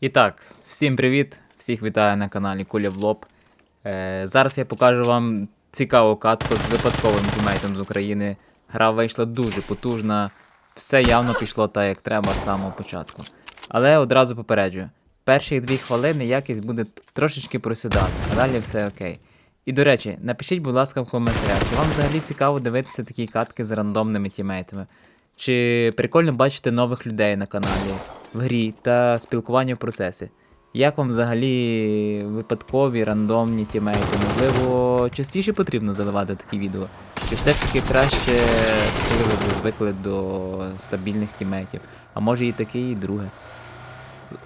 І так, всім привіт! Всіх вітаю на каналі Куля в лоб. Е, зараз я покажу вам цікаву катку з випадковим тімейтом з України. Гра вийшла дуже потужна, все явно пішло так, як треба з самого початку. Але одразу попереджую: перші дві хвилини якість буде трошечки просідати, а далі все окей. І до речі, напишіть, будь ласка, в коментарях, чи вам взагалі цікаво дивитися такі катки з рандомними тімейтами. Чи прикольно бачити нових людей на каналі, в грі та спілкування в процесі? Як вам взагалі випадкові рандомні тімейти? Можливо, частіше потрібно заливати такі відео? Чи все ж таки краще, коли ви звикли до стабільних тімейтів? А може і таке, і друге.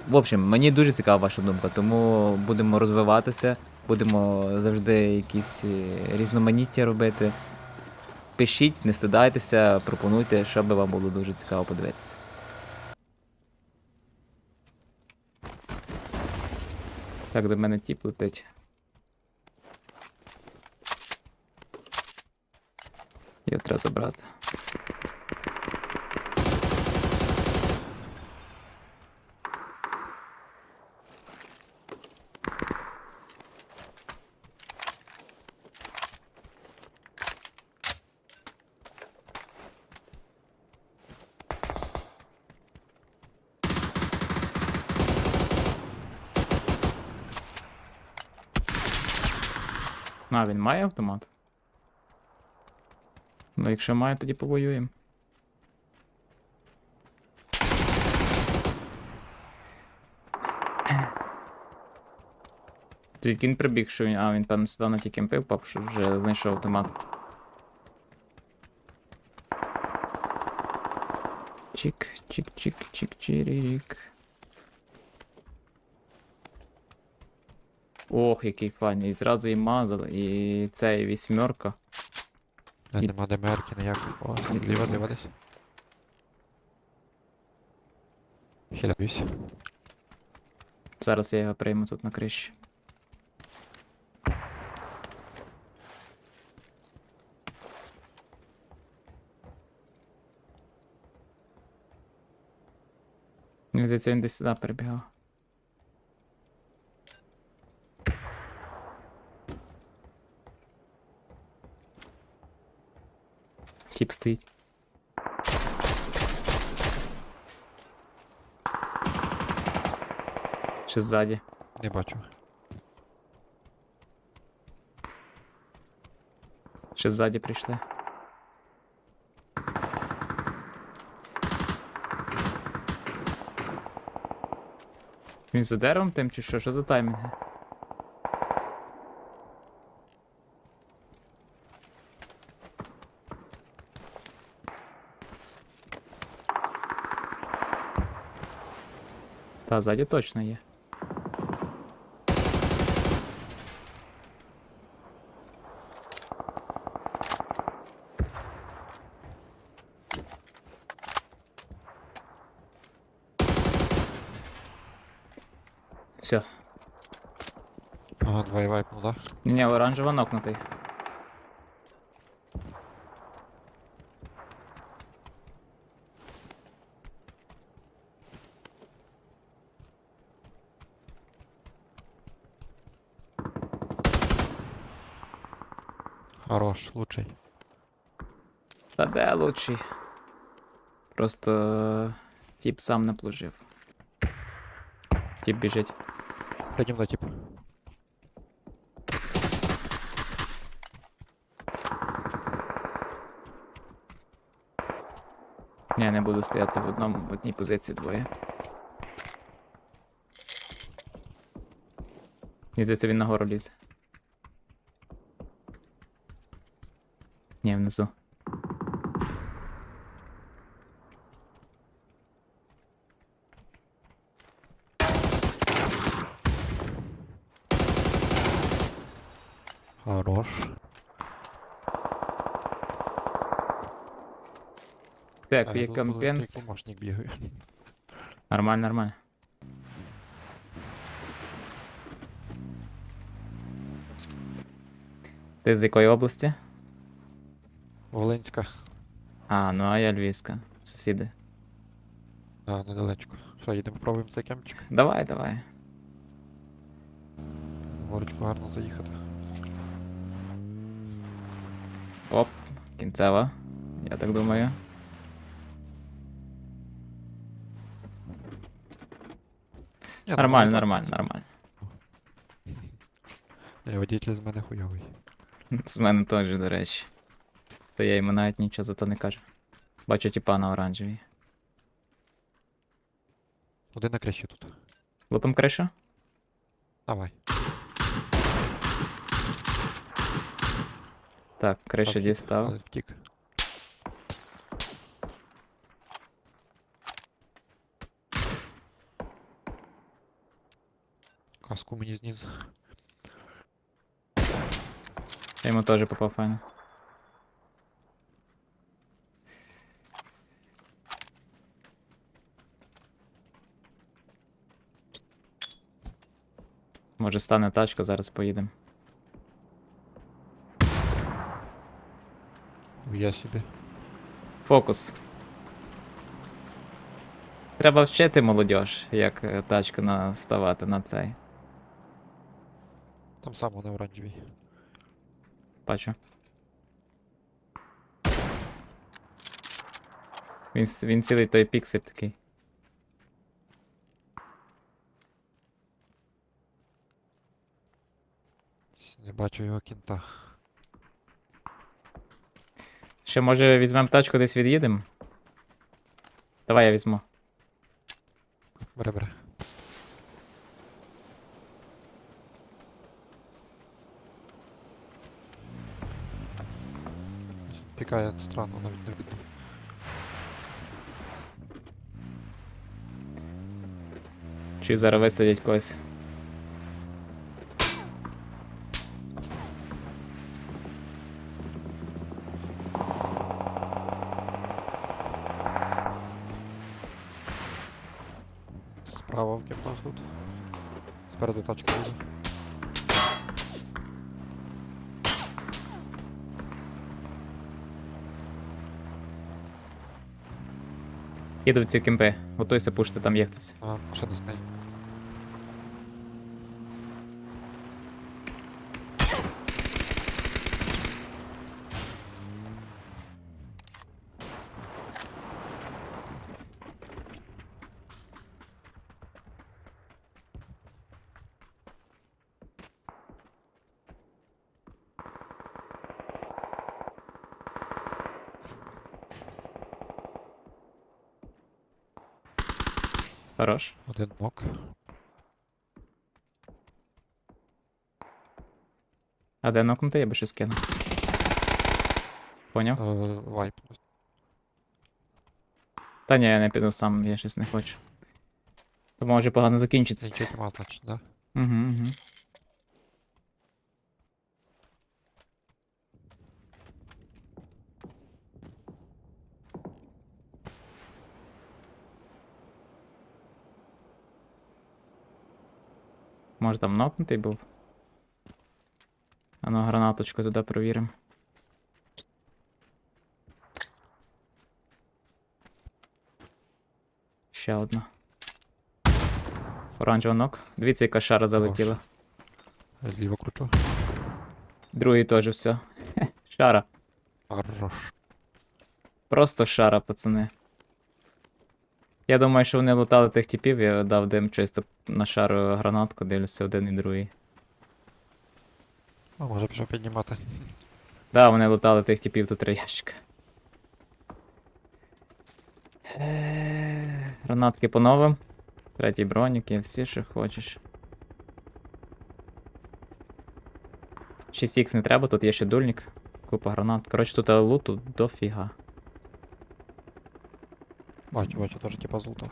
В общем, мені дуже цікава ваша думка, тому будемо розвиватися, будемо завжди якісь е, різноманіття робити. Пишіть, не стидайтеся, пропонуйте, що би вам було дуже цікаво подивитися. Так, до мене тіп летить. Його треба забрати. А, він має автомат? Ну, якщо має, тоді повоюємо. Звідки він прибіг, що він. А, він певно сюди на ті кемпи впав, що вже знайшов автомат. Чик, чик, чик, чик, чирік. Ох, який файний. І зразу і мазал, і це, і вісьмерка. А І- нема демерки ніякої. О, зліва, зліва десь. Хіляюсь. Зараз я його прийму тут на криші. Мені здається, він десь сюди перебігав. Тіп стоїть. Ще ззаді. Не бачу. Ще ззаді прийшли. Він за деревом тим чи що? Що за таймінги? Та, ззаді точно є. Все. Ага, двоє вайпнув, да? Ні, оранжево нокнутий. Хорош, лучший. Та де лучший? Просто е, тіп сам наплужив. Тіп біжить. Пойдем до тип. Ні, не буду стояти в одному в одній позиції двоє. Мені здається, він нагору лізе. Ні, внизу. Хорош. Так, А, є я тут буду, як компенс. помощник бігаю. Нормально, нормально. Ти з якої області? Волинська. А, ну а я Львівська. Сусіди. А, недалечко. Що, їдемо пробуємо цей кемпчик? Давай, давай. На горочку гарно заїхати. Оп, кінцева. Я так думаю. Ні, Нормально, ну, нормально, так, нормально. Ні, водитель з мене хуйовий. З мене теж, до речі. То я йому навіть нічого за то не кажу. Бачу тіпа на оранжевій. Один на криші тут. Лупим кришу? Давай. Так, кришу Там тіп, дістав. але Втік. Каску мені зніс. Я йому теж попав файно. Може стане тачка, зараз поїдемо. Я собі. Фокус. Треба вчити молодіж, як е, тачку наставати на цей. Там само на оранжевій. Бачу. Він, він цілий той піксель такий. Не бачу його кінта. Ще може візьмемо тачку десь від'їдемо? Давай я візьму. Бре, бре. Пікає странно, навіть не видно. Чи зараз висадять когось. Тачка буде. Їду в ці кемпи. Готуйся пушти, там є хтось. Ага, машина стоїть. Хорош. Один мок. А де нокнути, я би щось кинув. Поняв? Е, Вайп. Та ні, я не піду сам, я щось не хочу. То може погано закінчиться. Нічого нема, значить, да? Угу, угу. Може там нокнутий був? А ну гранаточку туди провіримо. Ще одна. Оранжева нок. Дивіться, яка шара залетіла. Зліва кручу. Другий теж все. Шара. Хорош. Просто шара, пацани. Я думаю, що вони лутали тих типів, я дав дим чисто на шару гранатку, дивлюся один і другий. А може пішов піднімати. Да, вони лутали тих типів тут три ящика. Е, Гранатки по новим. Третій броніки, всі, що хочеш. 6х не треба, тут є ще дульник. Купа гранат. Коротше, тут луту дофіга. Бачу, бачу, теж типа злутав.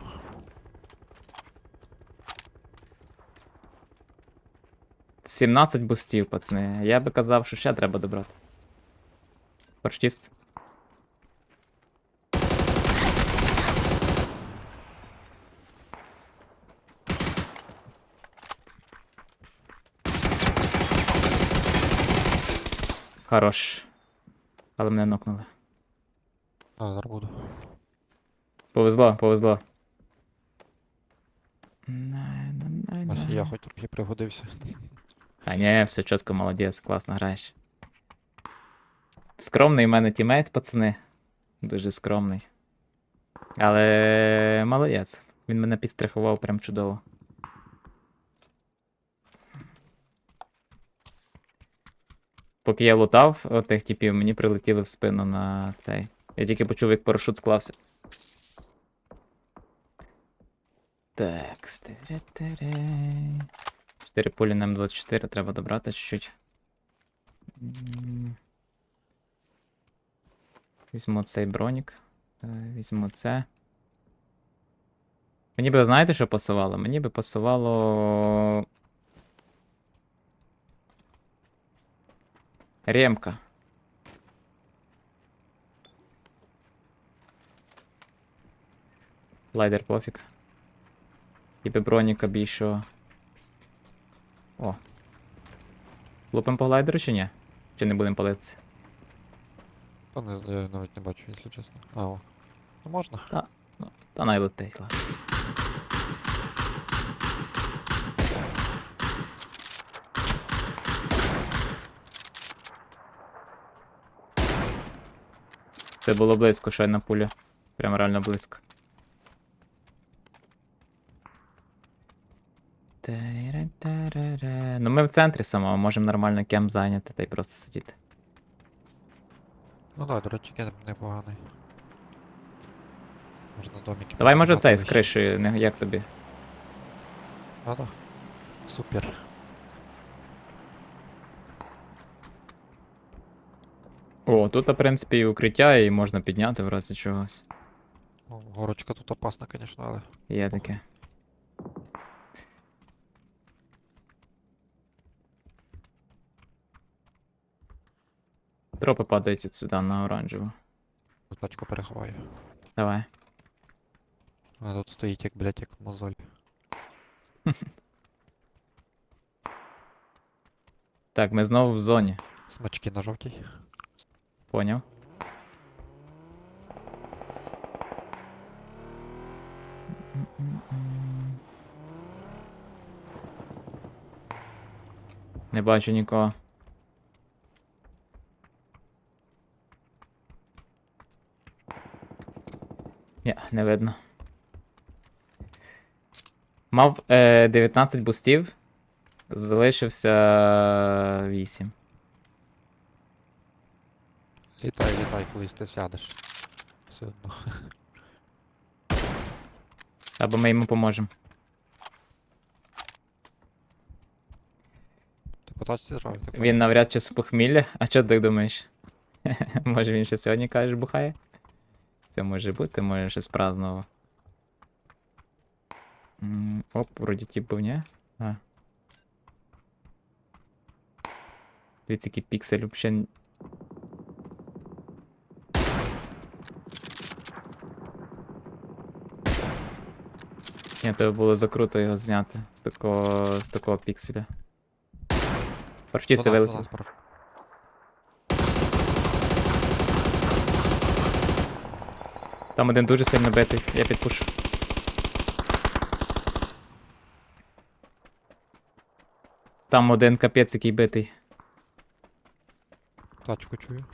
— 17 бустів, пацани. Я би казав, що ще треба добрати. Порштіст. Хорош. Але мене нокнули. А, зараз буду. Повезло, повезло. Я хоч трохи пригодився. А ні, все чітко, молодець, класно граєш. Скромний в мене тімейт, пацани. Дуже скромний. Але молодець. Він мене підстрахував прям чудово. Поки я лутав отих типів, мені прилетіли в спину на цей. Я тільки почув, як парашут склався. Так. 4 пулі на М24 треба добрати чуть-чуть. Візьму цей бронік. е, Візьму це. Мені би, знаєте, що пасувало? Мені би пасувало. Ремка. Лайдер пофіг. І би броніка більшого. О. Лупим по глайдеру чи ні? Чи не будемо палитися? Та не, я навіть не бачу, якщо чесно. А, о. Ну можна. Ну, та най летить, ладно. Це було близько, щойна пуля. Прям реально близько. Ну ми в центрі самого, можемо нормально кем зайняти та й просто сидіти. Ну да, до речі, кем непоганий. Можна домики. Давай, може, цей з кришею, як тобі? Надо? Супер. О, тут, в принципі, і укриття, і можна підняти в разі чогось. Горочка тут опасна, звісно, але. Є таке. Тропи падають от сюди на оранжеву. тут Тачку переховаю. Давай. А тут стоїть як, блядь, як мозоль. Так, ми знову в зоні. Смачки на жовтій. Поняв? Не бачу нікого. Ні, не видно. Мав е, 19 бустів, залишився 8. Літай, літай, колись ти сядеш. Все одно. Або ми йому поможемо. Ти по тачці зразу. Він навряд чи з похмілля. А що ти так думаєш? може він ще сьогодні кажеш бухає? Це може бути, може щось празднував. Оп, вроді тип був, ні? А. Дивіться, який піксель вообще. Ні, треба було закруто його зняти з такого, з такого пікселя. Паршкісти До нас, до вилетів. нас, прошу. Там один дуже сильно битий, я підпушу. Там один капець, який битий. Тачку чую.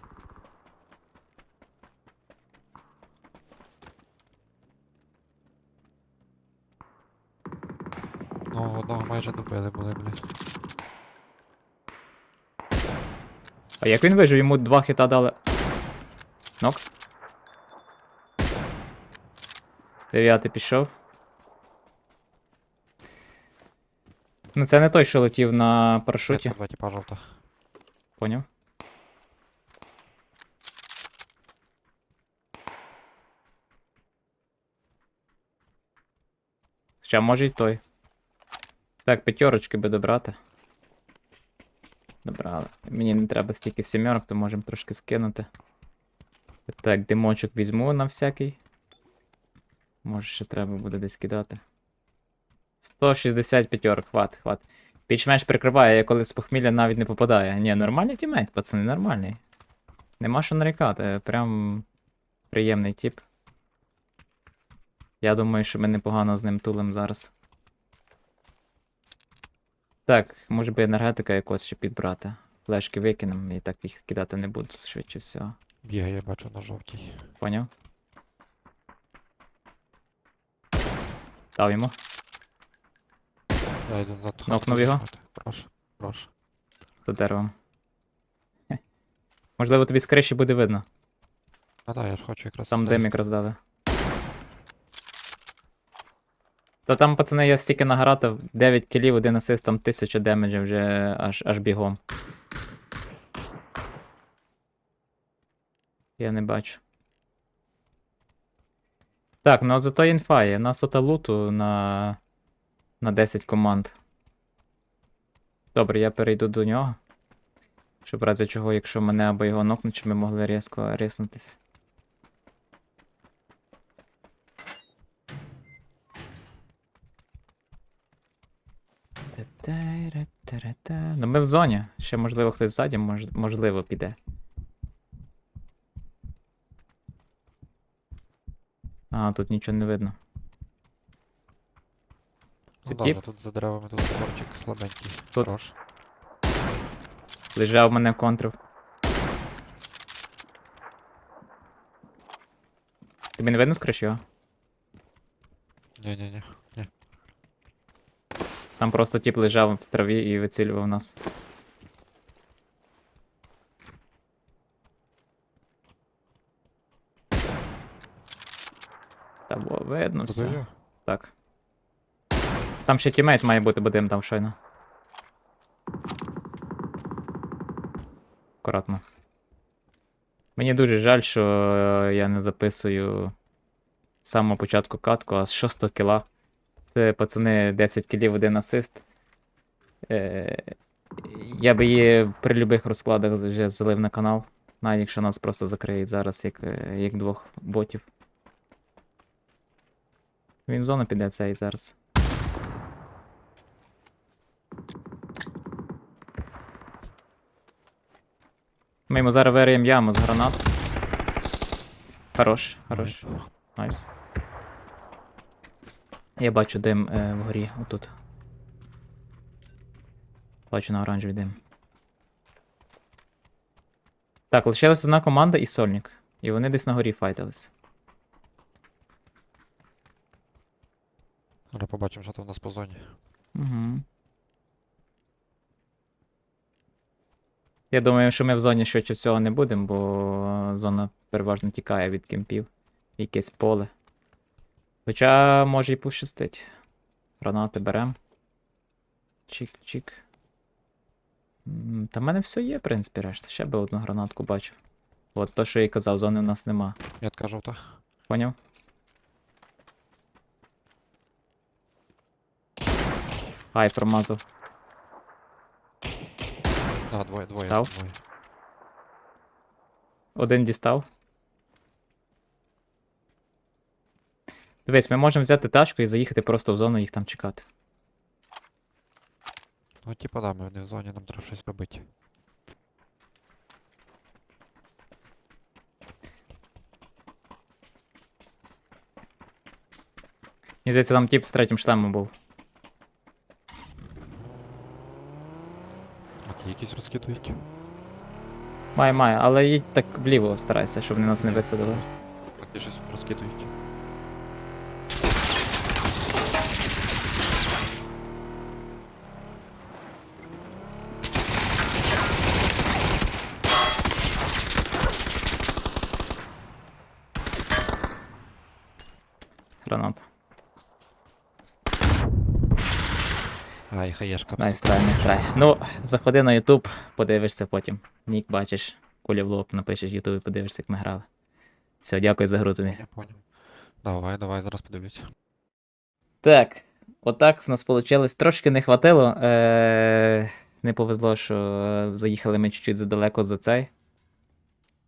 Ну, одного майже добили були, бля. А як він вижив? Йому два хіта дали. Нок. Дев'ятий пішов. Ну це не той, що летів на парашуті. Два типа жовта. Поняв? Ще може й той. Так, п'ятерочки би добрати. Добрали. Мені не треба стільки сімерок, то можемо трошки скинути. Так, димочок візьму на всякий. Може ще треба буде десь кидати. 160 п'ятерок, хват, хват. Більш-менш прикриває, я коли з похмілля навіть не попадає. Ні, нормальний тімейт, пацани, нормальний. Нема що нарікати, прям приємний тип. Я думаю, що ми непогано з ним тулим зараз. Так, може би енергетика якось ще підбрати. Флешки викинемо і так їх кидати не буду, швидше всього. Бігає, бачу на жовтій. Поняв? Дав йому. Я йду за Нокнув його? Прошу, прошу. За деревом. Хе. Можливо, тобі з криші буде видно. А да, я ж хочу якраз. Там дим якраз дали. Та там, пацани, я стільки награтив, 9 кілів, один асист, там 1000 демеджів вже аж, аж бігом. Я не бачу. Так, ну а зато інфа є. У нас тут луту на, на 10 команд. Добре, я перейду до нього. Щоб разі чого, якщо мене або його нокнуть, щоб ми могли різко ріснутись. Ну ми в зоні. Ще можливо хтось ззаді, мож, можливо, піде. А, тут нічого не видно. Це Ну, тіп? тут за деревами тут заборчик слабенький. Тут. Хорош. Лежав мене контрив. Тобі не видно з криші його? Ні-ні-ні. Там просто тип лежав в траві і вицілював нас. Та було видно все. Так. Там ще тімейт має бути, бо дим там щойно. Акуратно. Мені дуже жаль, що е, я не записую з самого початку катку, а з 6 кіла. Це пацани 10 кілів, один асист. Е, я би її при любих розкладах вже залив на канал. Навіть якщо нас просто закриють зараз, як, е, як двох ботів. Він в зону піде цей зараз. Ми йому зараз вириємо яму з гранат. Хорош, хорош. Найс. Я бачу дим е, вгорі, отут. Бачу на оранжевий дим. Так, лишилась одна команда і сольник. І вони десь на горі файтились. Але побачимо, що там у нас по зоні. Угу. Я думаю, що ми в зоні швидше всього не будемо, бо зона переважно тікає від кемпів. Якесь поле. Хоча може і пощастить. Гранати берем. Чик-чик. Та в мене все є, в принципі, решта. Ще би одну гранатку бачив. От то, що я й казав, зони в нас нема. Метка жовта. Поняв? Ай, промазав. Да, двоє, двоє, Дав? двоє. Один дістав. Дивись, ми можемо взяти тачку і заїхати просто в зону і їх там чекати. Ну, типа, да, ми в зоні, нам треба щось робити. Мені здається, там тип з третім шлемом був. А якісь розкидують. Має, має, але їдь так вліво старайся, щоб вони нас не висадили. Ті щось розкидують. Гранат. Хаєшка. Найстрай, найстрай. Ну, заходи на YouTube, подивишся потім. Нік бачиш, куля в лоб, напишеш в YouTube, подивишся, як ми грали. Все, дякую за гру тобі. Я понял. Давай, давай, зараз подивлюсь. Так, отак в нас вийшло. Трошки не хватило. Е- не повезло, що е, заїхали ми чуть-чуть задалеко за цей.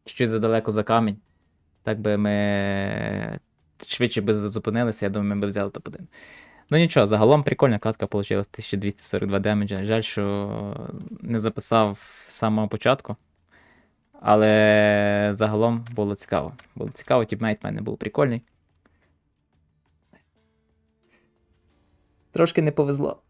Чуть-чуть задалеко за камінь. Так би ми швидше би зупинилися, я думаю, ми б взяли топ-1. Ну нічого, загалом прикольна катка вийшла 1242 демеджа. Жаль, що не записав з самого початку. Але загалом було цікаво. Було цікаво, тіпмейт в мене був прикольний. Трошки не повезло.